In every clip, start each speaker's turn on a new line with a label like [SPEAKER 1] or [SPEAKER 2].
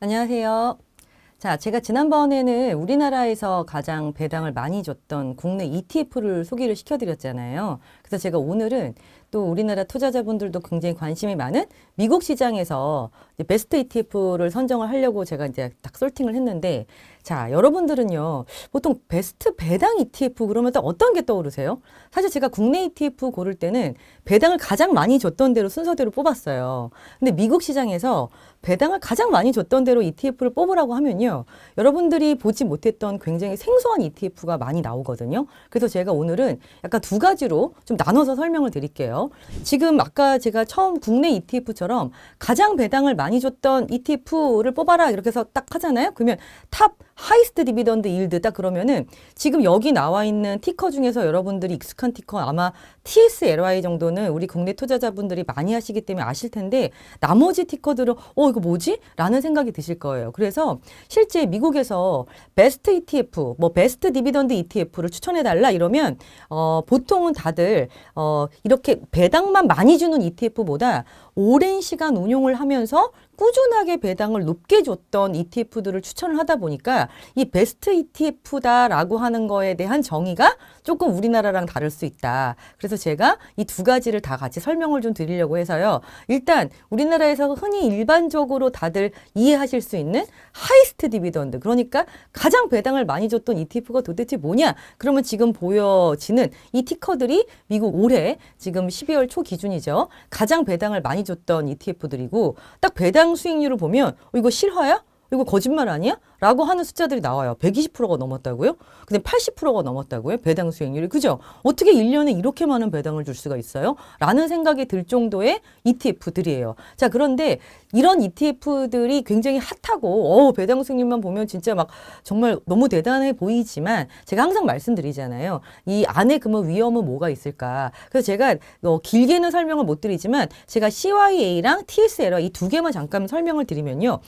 [SPEAKER 1] 안녕하세요. 자, 제가 지난번에는 우리나라에서 가장 배당을 많이 줬던 국내 ETF를 소개를 시켜드렸잖아요. 그래서 제가 오늘은 또 우리나라 투자자분들도 굉장히 관심이 많은 미국 시장에서 베스트 ETF를 선정을 하려고 제가 이제 딱 솔팅을 했는데 자, 여러분들은요, 보통 베스트 배당 ETF 그러면 또 어떤 게 떠오르세요? 사실 제가 국내 ETF 고를 때는 배당을 가장 많이 줬던 대로 순서대로 뽑았어요. 근데 미국 시장에서 배당을 가장 많이 줬던 대로 ETF를 뽑으라고 하면요. 여러분들이 보지 못했던 굉장히 생소한 ETF가 많이 나오거든요. 그래서 제가 오늘은 약간 두 가지로 좀 나눠서 설명을 드릴게요. 지금 아까 제가 처음 국내 ETF처럼 가장 배당을 많이 줬던 ETF를 뽑아라 이렇게 해서 딱 하잖아요. 그러면 탑 하이스트 디비던드 일드 딱 그러면은 지금 여기 나와 있는 티커 중에서 여러분들이 익숙한 티커 아마 TSLY 정도는 우리 국내 투자자분들이 많이 하시기 때문에 아실 텐데 나머지 티커들은 어 이거 뭐지? 라는 생각이 드실 거예요. 그래서 실제 미국에서 베스트 ETF, 뭐 베스트 디비던드 ETF를 추천해 달라 이러면 어 보통은 다들 어 이렇게 배당만 많이 주는 ETF보다 오랜 시간 운용을 하면서 꾸준하게 배당을 높게 줬던 ETF들을 추천을 하다 보니까 이 베스트 ETF다라고 하는 거에 대한 정의가 조금 우리나라랑 다를 수 있다. 그래서 제가 이 두 가지를 다 같이 설명을 좀 드리려고 해서요. 일단 우리나라에서 흔히 일반적으로 다들 이해하실 수 있는 하이스트 디비던드. 그러니까 가장 배당을 많이 줬던 ETF가 도대체 뭐냐? 그러면 지금 보여지는 이 티커들이 미국 올해 지금 12월 초 기준이죠. 가장 배당을 많이 줬던 ETF들이고 딱 배당 수익률을 보면 어, 이거 실화야? 이거 거짓말 아니야? 라고 하는 숫자들이 나와요. 120%가 넘었다고요? 근데 80%가 넘었다고요? 배당 수익률이. 그죠? 어떻게 1년에 이렇게 많은 배당을 줄 수가 있어요? 라는 생각이 들 정도의 ETF들이에요. 자, 그런데 이런 ETF들이 굉장히 핫하고, 어, 배당 수익률만 보면 진짜 막 정말 너무 대단해 보이지만 제가 항상 말씀드리잖아요. 이 안에 그러면 위험은 뭐가 있을까? 그래서 제가 어, 길게는 설명을 못 드리지만 제가 CYA랑 TSLR 이두 개만 잠깐 설명을 드리면요.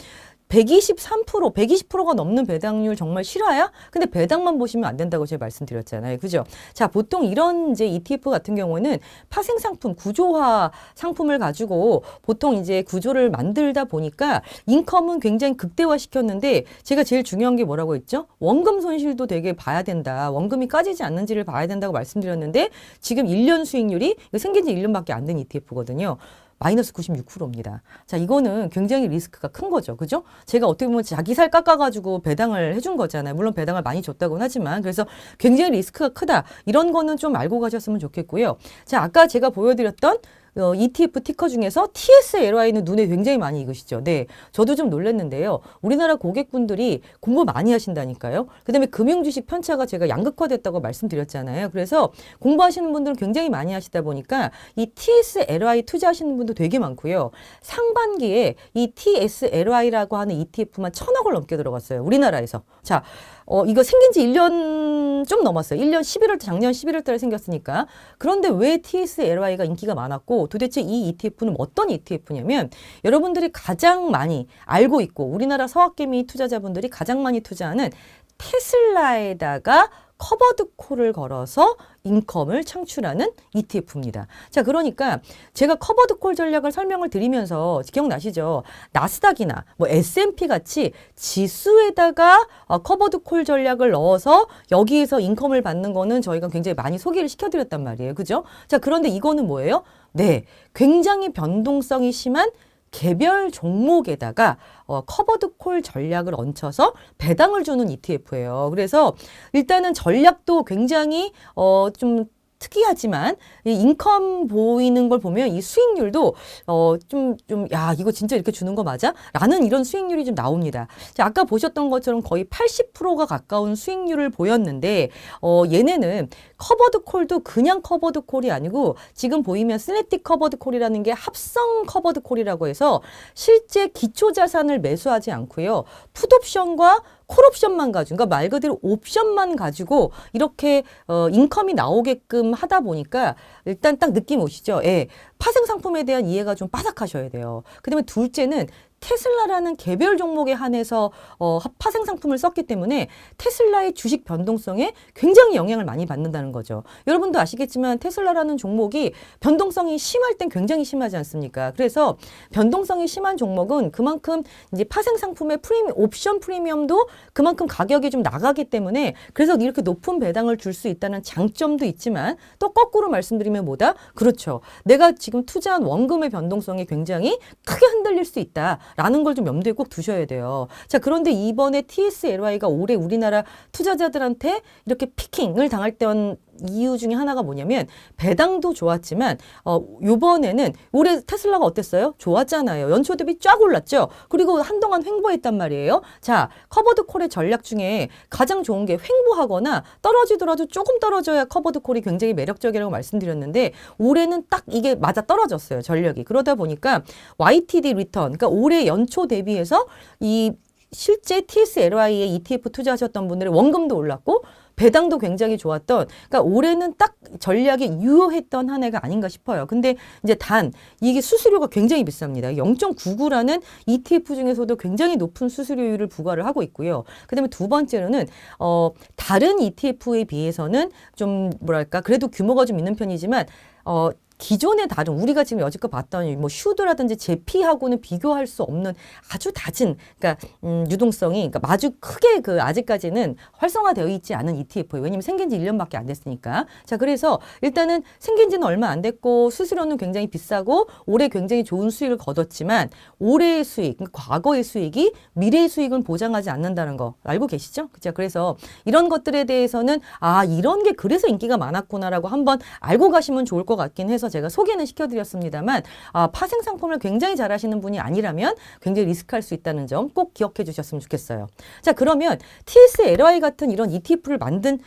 [SPEAKER 1] 123%, 120%가 넘는 배당률 정말 실화야? 근데 배당만 보시면 안 된다고 제가 말씀드렸잖아요. 그죠? 자, 보통 이런 이제 ETF 같은 경우는 파생 상품, 구조화 상품을 가지고 보통 이제 구조를 만들다 보니까 인컴은 굉장히 극대화 시켰는데 제가 제일 중요한 게 뭐라고 했죠? 원금 손실도 되게 봐야 된다. 원금이 까지지 않는지를 봐야 된다고 말씀드렸는데 지금 1년 수익률이 생긴 지 1년밖에 안 된 ETF거든요. 마이너스 96%입니다. 자, 이거는 굉장히 리스크가 큰 거죠. 그죠? 제가 어떻게 보면 자기 살 깎아가지고 배당을 해준 거잖아요. 물론 배당을 많이 줬다고는 하지만. 그래서 굉장히 리스크가 크다. 이런 거는 좀 알고 가셨으면 좋겠고요. 자, 아까 제가 보여드렸던 어, ETF 티커 중에서 TSLY는 눈에 굉장히 많이 익으시죠. 네. 저도 좀 놀랐는데요. 우리나라 고객분들이 공부 많이 하신다니까요. 그 다음에 금융주식 편차가 제가 양극화됐다고 말씀드렸잖아요. 그래서 공부하시는 분들은 굉장히 많이 하시다 보니까 이 TSLY 투자하시는 분도 되게 많고요. 상반기에 이 TSLY라고 하는 ETF만 천억을 넘게 들어갔어요. 우리나라에서. 자, 어, 이거 생긴 지 1년 좀 넘었어요. 1년 11월, 작년 11월 달에 생겼으니까. 그런데 왜 TSLY가 인기가 많았고 도대체 이 ETF는 어떤 ETF냐면 여러분들이 가장 많이 알고 있고 우리나라 서학개미 투자자분들이 가장 많이 투자하는 테슬라에다가 커버드 콜을 걸어서 인컴을 창출하는 ETF입니다. 자, 그러니까 제가 커버드 콜 전략을 설명을 드리면서 기억나시죠? 나스닥이나 뭐 S&P 같이 지수에다가 어, 커버드 콜 전략을 넣어서 여기에서 인컴을 받는 거는 저희가 굉장히 많이 소개를 시켜드렸단 말이에요. 그죠? 자, 그런데 이거는 뭐예요? 네. 굉장히 변동성이 심한 개별 종목에다가 어, 커버드 콜 전략을 얹혀서 배당을 주는 ETF예요. 그래서 일단은 전략도 굉장히 어, 좀 특이하지만 이 인컴 보이는 걸 보면 이 수익률도 어 좀 좀 야 이거 진짜 이렇게 주는 거 맞아? 라는 이런 수익률이 좀 나옵니다. 자, 아까 보셨던 것처럼 거의 80%가 가까운 수익률을 보였는데 어 얘네는 커버드 콜도 그냥 커버드 콜이 아니고 지금 보이면 슬래틱 커버드 콜이라는 게 합성 커버드 콜이라고 해서 실제 기초 자산을 매수하지 않고요. 풋옵션과 콜옵션만 가지고, 그러니까 말 그대로 옵션만 가지고 이렇게 어, 인컴이 나오게끔 하다 보니까 일단 딱 느낌 오시죠? 예. 파생 상품에 대한 이해가 좀 빠삭하셔야 돼요. 그다음에 둘째는 테슬라라는 개별 종목에 한해서 어, 파생 상품을 썼기 때문에 테슬라의 주식 변동성에 굉장히 영향을 많이 받는다는 거죠. 여러분도 아시겠지만 테슬라라는 종목이 변동성이 심할 땐 굉장히 심하지 않습니까? 그래서 변동성이 심한 종목은 그만큼 이제 파생 상품의 프리미 옵션 프리미엄도 그만큼 가격이 좀 나가기 때문에 그래서 이렇게 높은 배당을 줄 수 있다는 장점도 있지만 또 거꾸로 말씀드리면 뭐다? 그렇죠. 내가 지금 투자한 원금의 변동성이 굉장히 크게 흔들릴 수 있다 라는 걸 좀 염두에 꼭 두셔야 돼요. 자, 그런데 이번에 TSLY가 올해 우리나라 투자자들한테 이렇게 피킹을 당할 때한 이유 중에 하나가 뭐냐면 배당도 좋았지만 어 요번에는 올해 테슬라가 어땠어요? 좋았잖아요. 연초 대비 쫙 올랐죠. 그리고 한동안 횡보했단 말이에요. 자, 커버드 콜의 전략 중에 가장 좋은 게 횡보하거나 떨어지더라도 조금 떨어져야 커버드 콜이 굉장히 매력적이라고 말씀드렸는데 올해는 딱 이게 맞아 떨어졌어요. 전략이. 그러다 보니까 YTD 리턴 그러니까 올해 연초 대비해서 이 실제 TSLY에 ETF 투자하셨던 분들의 원금도 올랐고 배당도 굉장히 좋았던 그러니까 올해는 딱 전략에 유효했던 한 해가 아닌가 싶어요. 근데 이제 단 이게 수수료가 굉장히 비쌉니다. 0.99라는 ETF 중에서도 굉장히 높은 수수료율을 부과를 하고 있고요. 그다음에 두 번째로는 어 다른 ETF에 비해서는 좀 뭐랄까 그래도 규모가 좀 있는 편이지만 어 기존의 다른 우리가 지금 여지껏 봤던 뭐 슈드라든지 제피하고는 비교할 수 없는 아주 낮은 그러니까 음, 유동성이 그러니까 아주 크게 그 아직까지는 활성화되어 있지 않은 ETF예요. 왜냐면 생긴 지 1년밖에 안 됐으니까. 자, 그래서 일단은 생긴 지는 얼마 안 됐고 수수료는 굉장히 비싸고 올해 굉장히 좋은 수익을 거뒀지만 올해의 수익, 그러니까 과거의 수익이 미래의 수익은 보장하지 않는다는 거 알고 계시죠? 그죠? 그래서 이런 것들에 대해서는 아, 이런 게 그래서 인기가 많았구나라고 한번 알고 가시면 좋을 것 같긴 해서 제가 소개는 시켜드렸습니다만 아, 파생 상품을 굉장히 잘하시는 분이 아니라면 굉장히 리스크할 수 있다는 점 꼭 기억해 주셨으면 좋겠어요. 자 그러면 TSLY 같은 이런 ETF를 만든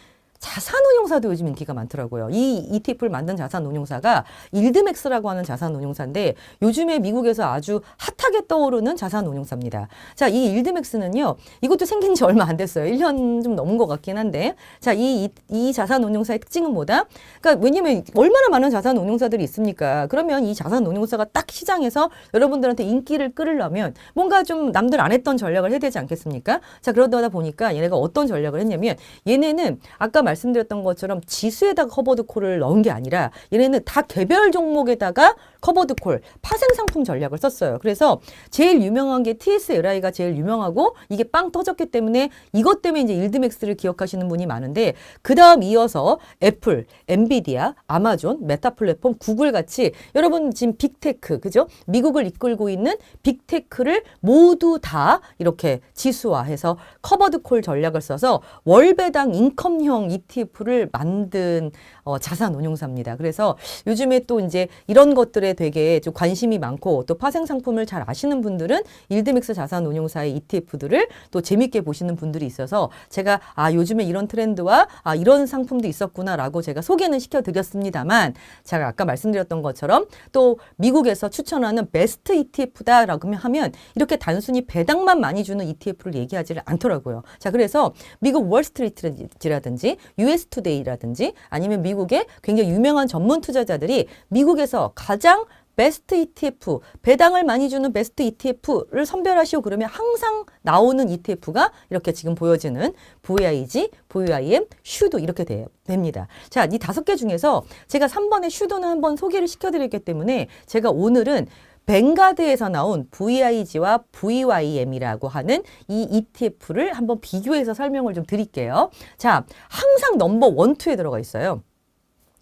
[SPEAKER 1] 자산운용사도 요즘 인기가 많더라고요. 이 ETF를 만든 자산운용사가 일드맥스라고 하는 자산운용사인데 요즘에 미국에서 아주 핫하게 떠오르는 자산운용사입니다. 자, 이 일드맥스는요, 이것도 생긴 지 얼마 안 됐어요. 1년 좀 넘은 것 같긴 한데, 자, 이, 이, 이 자산운용사의 특징은 뭐다? 그러니까 왜냐면 얼마나 많은 자산운용사들이 있습니까? 그러면 이 자산운용사가 딱 시장에서 여러분들한테 인기를 끌으려면 뭔가 좀 남들 안 했던 전략을 해야 되지 않겠습니까? 자, 그러다 보니까 얘네가 어떤 전략을 했냐면 얘네는 아까 말 말씀드렸던 것처럼 지수에다가 커버드 콜을 넣은 게 아니라 얘네는 다 개별 종목에다가 커버드 콜 파생 상품 전략을 썼어요. 그래서 제일 유명한 게 TSLI가 제일 유명하고 이게 빵 터졌기 때문에 이것 때문에 이제 일드맥스를 기억하시는 분이 많은데 그 다음 이어서 애플, 엔비디아, 아마존, 메타 플랫폼, 구글 같이 여러분 지금 빅테크 그죠? 미국을 이끌고 있는 빅테크를 모두 다 이렇게 지수화해서 커버드 콜 전략을 써서 월배당 인컴형 ETF를 만든 어, 자산 운용사입니다. 그래서 요즘에 또 이제 이런 것들에 되게 좀 관심이 많고 또 파생 상품을 잘 아시는 분들은 일드믹스 자산 운용사의 ETF들을 또 재밌게 보시는 분들이 있어서 제가 아 요즘에 이런 트렌드와 아 이런 상품도 있었구나라고 제가 소개는 시켜드렸습니다만 제가 아까 말씀드렸던 것처럼 또 미국에서 추천하는 베스트 ETF다라고 하면 이렇게 단순히 배당만 많이 주는 ETF를 얘기하지를 않더라고요. 자 그래서 미국 월스트리트라든지 US 투데이라든지 아니면 미국의 굉장히 유명한 전문 투자자들이 미국에서 가장 베스트 ETF, 배당을 많이 주는 베스트 ETF를 선별하시오 그러면 항상 나오는 ETF가 이렇게 지금 보여지는 VIG, VIM, 슈도 이렇게 돼, 됩니다. 자, 이 다섯 개 중에서 제가 3번의 슈도는 한번 소개를 시켜드렸기 때문에 제가 오늘은 뱅가드에서 나온 VIG와 VYM이라고 하는 이 ETF를 한번 비교해서 설명을 좀 드릴게요. 자, 항상 넘버 원, 투에 들어가 있어요.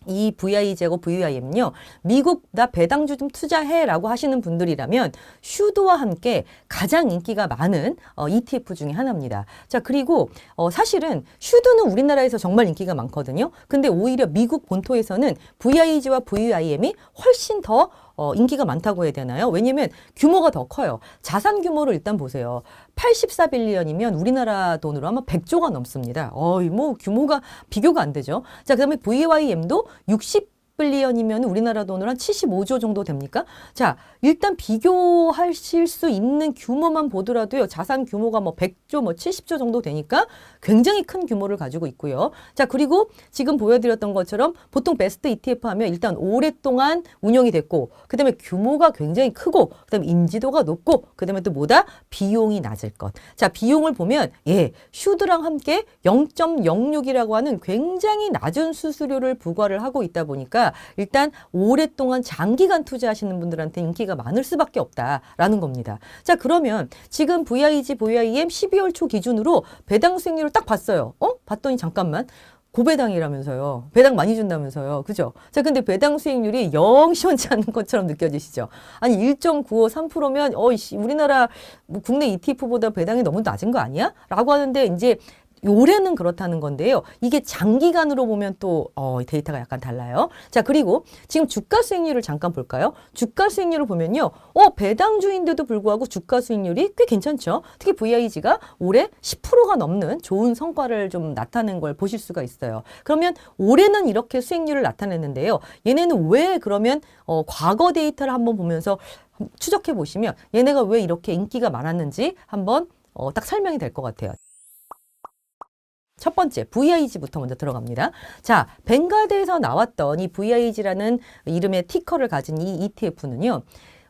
[SPEAKER 1] 이 VI제고 VIM요. 미국 나 배당주 좀 투자해라고 하시는 분들이라면 슈도와 함께 가장 인기가 많은 어, ETF 중에 하나입니다. 자 그리고 어, 사실은 슈도는 우리나라에서 정말 인기가 많거든요. 근데 오히려 미국 본토에서는 VIG와 VIM이 훨씬 더 어, 인기가 많다고 해야 되나요? 왜냐면 규모가 더 커요. 자산 규모를 일단 보세요. 84빌리언이면 우리나라 돈으로 아마 100조가 넘습니다. 어이, 뭐 규모가 비교가 안 되죠. 자, 그 다음에 VYM도 60 100빌리언이면 우리나라 돈으로 한 75조 정도 됩니까? 자, 일단 비교하실 수 있는 규모만 보더라도요. 자산 규모가 뭐 100조, 뭐 70조 정도 되니까 굉장히 큰 규모를 가지고 있고요. 자, 그리고 지금 보여드렸던 것처럼 보통 베스트 ETF 하면 일단 오랫동안 운영이 됐고, 그 다음에 규모가 굉장히 크고, 그 다음에 인지도가 높고, 그 다음에 또 뭐다? 비용이 낮을 것. 자, 비용을 보면, 예, 슈드랑 함께 0.06이라고 하는 굉장히 낮은 수수료를 부과를 하고 있다 보니까 일단 오랫동안 장기간 투자하시는 분들한테 인기가 많을 수밖에 없다라는 겁니다. 자, 그러면 지금 VIG, VIM 12월 초 기준으로 배당 수익률을 딱 봤어요. 어? 봤더니 잠깐만. 고배당이라면서요. 배당 많이 준다면서요. 그죠? 자, 근데 배당 수익률이 영 시원치 않은 것처럼 느껴지시죠? 아니, 1.95, 3%면, 어이씨, 우리나라 뭐 국내 ETF보다 배당이 너무 낮은 거 아니야? 라고 하는데, 이제 올해는 그렇다는 건데요. 이게 장기간으로 보면 또 어, 데이터가 약간 달라요. 자 그리고 지금 주가 수익률을 잠깐 볼까요? 주가 수익률을 보면요. 어 배당주인데도 불구하고 주가 수익률이 꽤 괜찮죠. 특히 VIG가 올해 10%가 넘는 좋은 성과를 좀 나타낸 걸 보실 수가 있어요. 그러면 올해는 이렇게 수익률을 나타냈는데요. 얘네는 왜 그러면 어, 과거 데이터를 한번 보면서 추적해 보시면 얘네가 왜 이렇게 인기가 많았는지 한번 어, 딱 설명이 될 것 같아요. 첫 번째, VIG부터 먼저 들어갑니다. 자, 벵가드에서 나왔던 이 VIG라는 이름의 티커를 가진 이 ETF는요,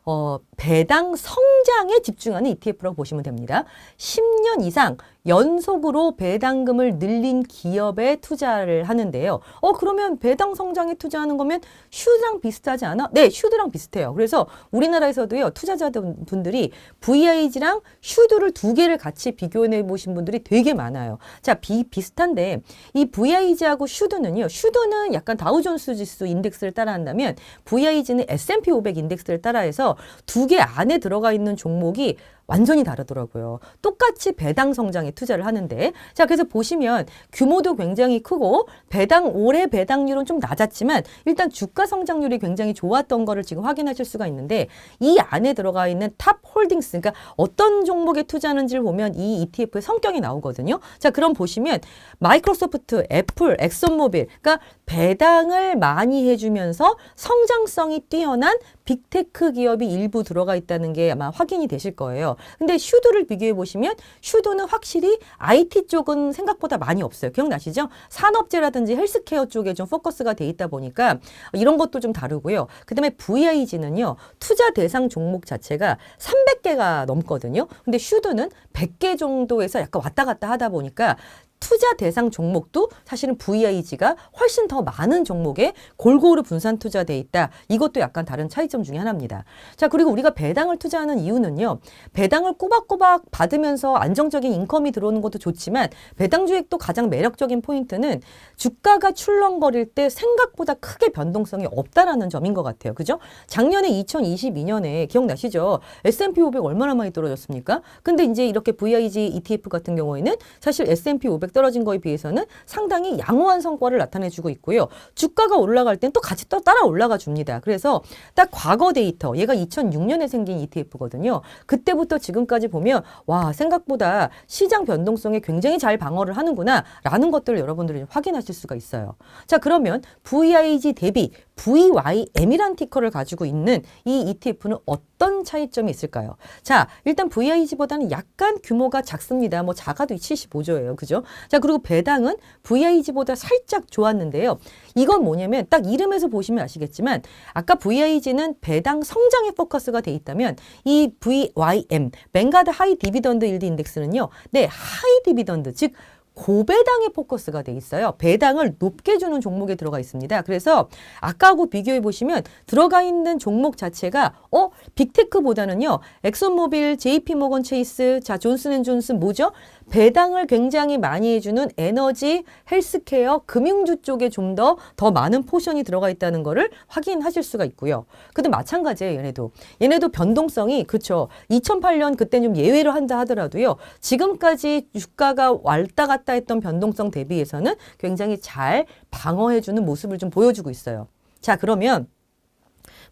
[SPEAKER 1] 어, 배당 성 장에 집중하는 ETF라고 보시면 됩니다. 10년 이상 연속으로 배당금을 늘린 기업에 투자를 하는데요. 어, 그러면 배당 성장에 투자하는 거면 슈드랑 비슷하지 않아? 네, 슈드랑 비슷해요. 그래서 우리나라에서도요, 투자자분들이 VIG랑 슈드를 두 개를 같이 비교해 보신 분들이 되게 많아요. 자, 비, 비슷한데 이 VIG하고 슈드는요, 슈드는 약간 다우존스 지수 인덱스를 따라한다면 VIG는 S&P 500 인덱스를 따라해서 두 개 안에 들어가 있는 종목이 완전히 다르더라고요. 똑같이 배당 성장에 투자를 하는데 자 그래서 보시면 규모도 굉장히 크고 배당 올해 배당률은 좀 낮았지만 일단 주가 성장률이 굉장히 좋았던 거를 지금 확인하실 수가 있는데 이 안에 들어가 있는 탑 홀딩스 그러니까 어떤 종목에 투자하는지를 보면 이 ETF의 성격이 나오거든요. 자 그럼 보시면 마이크로소프트, 애플, 엑선모빌 그러니까 배당을 많이 해주면서 성장성이 뛰어난 빅테크 기업이 일부 들어가 있다는 게 아마 확인이 되실 거예요. 근데 슈드를 비교해 보시면 슈드는 확실히 IT 쪽은 생각보다 많이 없어요. 기억나시죠? 산업재라든지 헬스케어 쪽에 좀 포커스가 돼 있다 보니까 이런 것도 좀 다르고요. 그다음에 VIG는요. 투자 대상 종목 자체가 300개가 넘거든요. 근데 슈드는 100개 정도에서 약간 왔다 갔다 하다 보니까 투자 대상 종목도 사실은 VIG가 훨씬 더 많은 종목에 골고루 분산 투자돼 있다. 이것도 약간 다른 차이점 중에 하나입니다. 자, 그리고 우리가 배당을 투자하는 이유는요. 배당을 꼬박꼬박 받으면서 안정적인 인컴이 들어오는 것도 좋지만 배당 주액도 가장 매력적인 포인트는 주가가 출렁거릴 때 생각보다 크게 변동성이 없다라는 점인 것 같아요. 그죠? 작년에 2022년에 기억나시죠? S&P 500 얼마나 많이 떨어졌습니까? 근데 이제 이렇게 VIG ETF 같은 경우에는 사실 S&P 500 떨어진 거에 비해서는 상당히 양호한 성과를 나타내주고 있고요. 주가가 올라갈 땐 또 같이 또 따라 올라가 줍니다. 그래서 딱 과거 데이터, 얘가 2006년에 생긴 ETF거든요. 그때부터 지금까지 보면 와 생각보다 시장 변동성에 굉장히 잘 방어를 하는구나 라는 것들을 여러분들이 좀 확인하실 수가 있어요. 자 그러면 VIG 대비 VYM이란 티커를 가지고 있는 이 ETF는 어떤 차이점이 있을까요? 자, 일단 VIG보다는 약간 규모가 작습니다. 뭐 작아도 75조예요. 그죠? 자, 그리고 배당은 VIG보다 살짝 좋았는데요. 이건 뭐냐면 딱 이름에서 보시면 아시겠지만 아까 VIG는 배당 성장에 포커스가 돼 있다면 이 VYM, 뱅가드 하이 디비던드 일드 인덱스는요. 네, 하이 디비던드 즉 고배당에 포커스가 돼 있어요. 배당을 높게 주는 종목에 들어가 있습니다. 그래서 아까하고 비교해 보시면 들어가 있는 종목 자체가 어 빅테크보다는요. 엑손모빌, JP모건 체이스, 자 존슨앤존슨 뭐죠? 배당을 굉장히 많이 해주는 에너지, 헬스케어, 금융주 쪽에 좀더더 많은 포션이 들어가 있다는 거를 확인하실 수가 있고요. 근데 마찬가지예요, 얘네도. 얘네도 변동성이 그렇죠. 2008년 그때 좀 예외로 한다 하더라도요. 지금까지 주가가 왔다 갔다 했던 변동성 대비해서는 굉장히 잘 방어해주는 모습을 좀 보여주고 있어요. 자, 그러면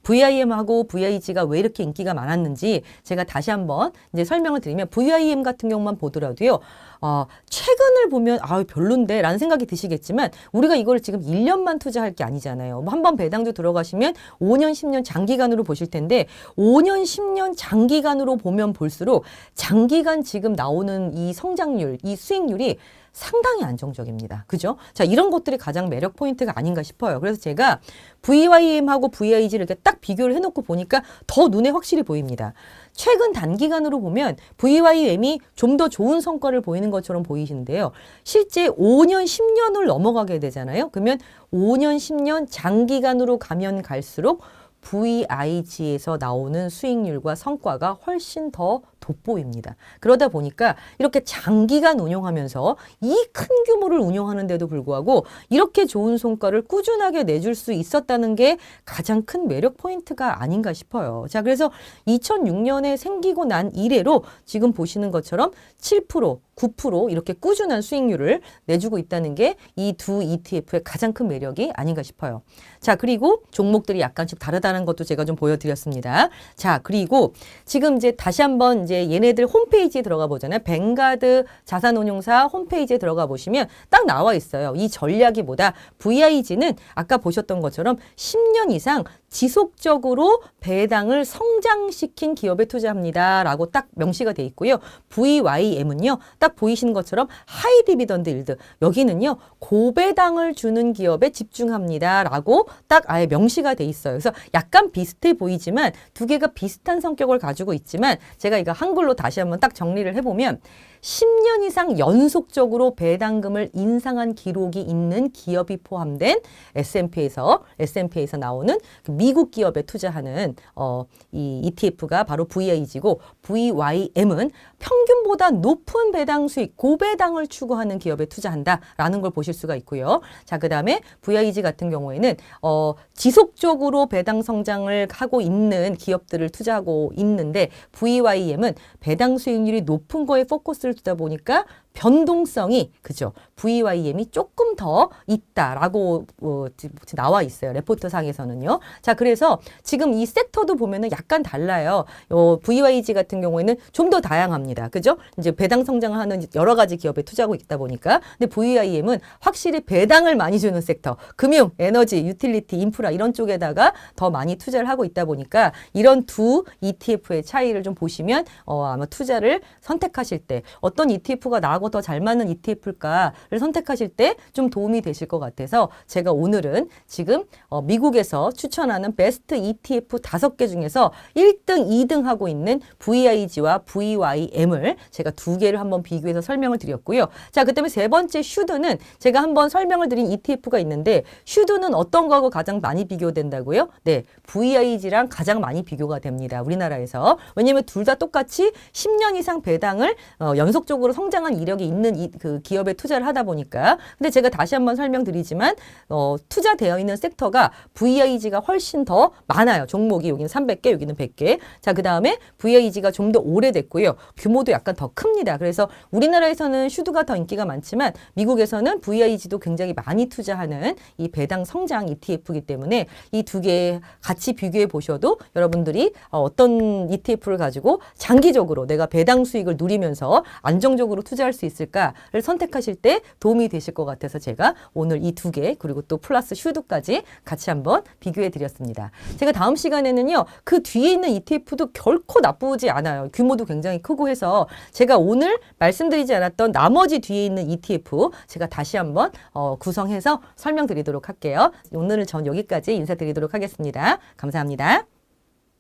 [SPEAKER 1] VIM하고 VIG가 왜 이렇게 인기가 많았는지 제가 다시 한번 이제 설명을 드리면 VIM 같은 경우만 보더라도요. 어, 최근을 보면 아 별론데 라는 생각이 드시겠지만 우리가 이걸 지금 1년만 투자할 게 아니잖아요. 뭐 한번 배당주 들어가시면 5년, 10년 장기간으로 보실 텐데 5년, 10년 장기간으로 보면 볼수록 장기간 지금 나오는 이 성장률, 이 수익률이 상당히 안정적입니다. 그죠? 자, 이런 것들이 가장 매력 포인트가 아닌가 싶어요. 그래서 제가 VYM하고 VIG를 이렇게 딱 비교를 해놓고 보니까 더 눈에 확실히 보입니다. 최근 단기간으로 보면 VYM이 좀 더 좋은 성과를 보이는 것처럼 보이시는데요. 실제 5년, 10년을 넘어가게 되잖아요. 그러면 5년, 10년 장기간으로 가면 갈수록 VIG에서 나오는 수익률과 성과가 훨씬 더 돋보입니다. 그러다 보니까 이렇게 장기간 운용하면서 이 큰 규모를 운용하는데도 불구하고 이렇게 좋은 성과를 꾸준하게 내줄 수 있었다는 게 가장 큰 매력 포인트가 아닌가 싶어요. 자, 그래서 2006년에 생기고 난 이래로 지금 보시는 것처럼 7%, 9% 이렇게 꾸준한 수익률을 내주고 있다는 게 이 두 ETF의 가장 큰 매력이 아닌가 싶어요. 자, 그리고 종목들이 약간씩 다르다는 것도 제가 좀 보여드렸습니다. 자, 그리고 지금 이제 다시 한번 이제 얘네들 홈페이지에 들어가 보잖아요. 뱅가드 자산운용사 홈페이지에 들어가 보시면 딱 나와 있어요. 이 전략이 뭐다? VIG는 아까 보셨던 것처럼 10년 이상 지속적으로 배당을 성장시킨 기업에 투자합니다. 라고 딱 명시가 돼 있고요. VYM은요, 딱 보이시는 것처럼 하이 디비던드 일드. 여기는요, 고배당을 주는 기업에 집중합니다. 라고 딱 아예 명시가 돼 있어요. 그래서 약간 비슷해 보이지만 두 개가 비슷한 성격을 가지고 있지만 제가 이거 한글로 다시 한번 딱 정리를 해보면 10년 이상 연속적으로 배당금을 인상한 기록이 있는 기업이 포함된 S&P에서 S&P에서 나오는 그 미국 기업에 투자하는 어, 이 ETF가 바로 VIG고 VYM은 평균보다 높은 배당 수익, 고배당을 추구하는 기업에 투자한다라는 걸 보실 수가 있고요. 자, 그다음에 VIG 같은 경우에는 어, 지속적으로 배당 성장을 하고 있는 기업들을 투자하고 있는데 VYM은 배당 수익률이 높은 거에 포커스를 두다 보니까 변동성이 그죠 VYM이 조금 더 있다라고 어, 나와 있어요 레포트 상에서는요. 자 그래서 지금 이 섹터도 보면은 약간 달라요. 어, VYG 같은 경우에는 좀 더 다양합니다. 그죠? 이제 배당 성장을 하는 여러 가지 기업에 투자하고 있다 보니까. 근데 VIM은 확실히 배당을 많이 주는 섹터. 금융 에너지 유틸리티 인프라 이런 쪽에다가 더 많이 투자를 하고 있다 보니까 이런 두 ETF의 차이를 좀 보시면 어, 아마 투자를 선택하실 때 어떤 ETF가 나 나하고 더 잘 맞는 ETF일까를 선택하실 때 좀 도움이 되실 것 같아서 제가 오늘은 지금 어, 미국에서 추천하는 베스트 ETF 다섯 개 중에서 1등, 2등 하고 있는 VIG와 VYM을 제가 두 개를 한번 비교해서 설명을 드렸고요. 자, 그다음에 세 번째 슈드는 제가 한번 설명을 드린 ETF가 있는데 슈드는 어떤 거하고 가장 많이 비교된다고요? 네, VIG랑 가장 많이 비교가 됩니다. 우리나라에서. 왜냐면 둘 다 똑같이 10년 이상 배당을 어, 연속적으로 성장한 이 력이 있는 이, 그 기업에 투자를 하다 보니까 근데 제가 다시 한번 설명드리지만 어, 투자되어 있는 섹터가 VIG가 훨씬 더 많아요. 종목이 여기는 300개, 여기는 100개. 자, 그다음에 VIG가 좀 더 오래됐고요. 규모도 약간 더 큽니다. 그래서 우리나라에서는 슈드가 더 인기가 많지만 미국에서는 VIG도 굉장히 많이 투자하는 이 배당 성장 ETF이기 때문에 이 두 개 같이 비교해 보셔도 여러분들이 어, 어떤 ETF를 가지고 장기적으로 내가 배당 수익을 누리면서 안정적으로 투자할 수 있을까를 선택하실 때 도움이 되실 것 같아서 제가 오늘 이 두 개 그리고 또 플러스 슈드까지 같이 한번 비교해 드렸습니다. 제가 다음 시간에는요. 그 뒤에 있는 ETF도 결코 나쁘지 않아요. 규모도 굉장히 크고 해서 제가 오늘 말씀드리지 않았던 나머지 뒤에 있는 ETF 제가 다시 한번 어, 구성해서 설명드리도록 할게요. 오늘은 전 여기까지 인사드리도록 하겠습니다. 감사합니다.